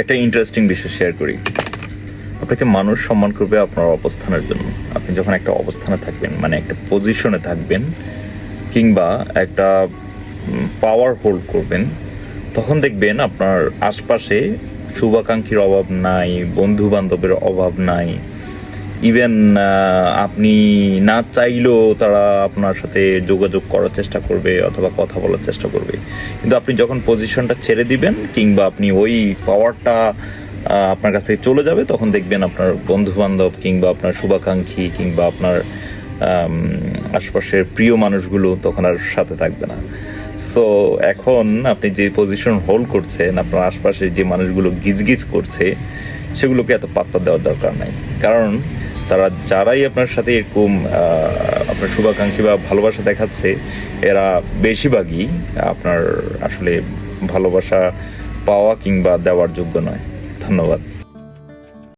একটা ইন্টারেস্টিং বিষয় শেয়ার করি। আপনাকে মানুষ সম্মান করবে আপনার অবস্থানের জন্য। আপনি যখন একটা অবস্থানে থাকবেন মানে একটা পজিশনে থাকবেন, কিংবা একটা পাওয়ার হোল্ড করবেন, তখন দেখবেন আপনার আশপাশে শুভাকাঙ্ক্ষীর অভাব নাই বন্ধু বান্ধবের অভাব নাই ইভেন আপনি না চাইলেও তারা আপনার সাথে যোগাযোগ করার চেষ্টা করবে অথবা কথা বলার চেষ্টা করবে। কিন্তু আপনি যখন পজিশনটা ছেড়ে দিবেন কিংবা আপনি ওই পাওয়ারটা আপনার কাছ থেকে চলে যাবে, তখন দেখবেন আপনার বন্ধু বান্ধব কিংবা আপনার শুভাকাঙ্ক্ষী কিংবা আপনার আশপাশের প্রিয় মানুষগুলো তখন আর সাথে থাকবে না। সো এখন আপনি যে পজিশন হোল্ড করছেন, আপনার আশপাশে যে মানুষগুলো গিজগিজ করছে, সেগুলোকে এত পাত্তা দেওয়ার দরকার নাই। কারণ তারা যারাই আপনার সাথে এরকম আপনার শুভাকাঙ্ক্ষী বা ভালোবাসা দেখাচ্ছে, এরা বেশিরভাগই আপনার আসলে ভালোবাসা পাওয়া কিংবা দেওয়ার যোগ্য নয়। ধন্যবাদ।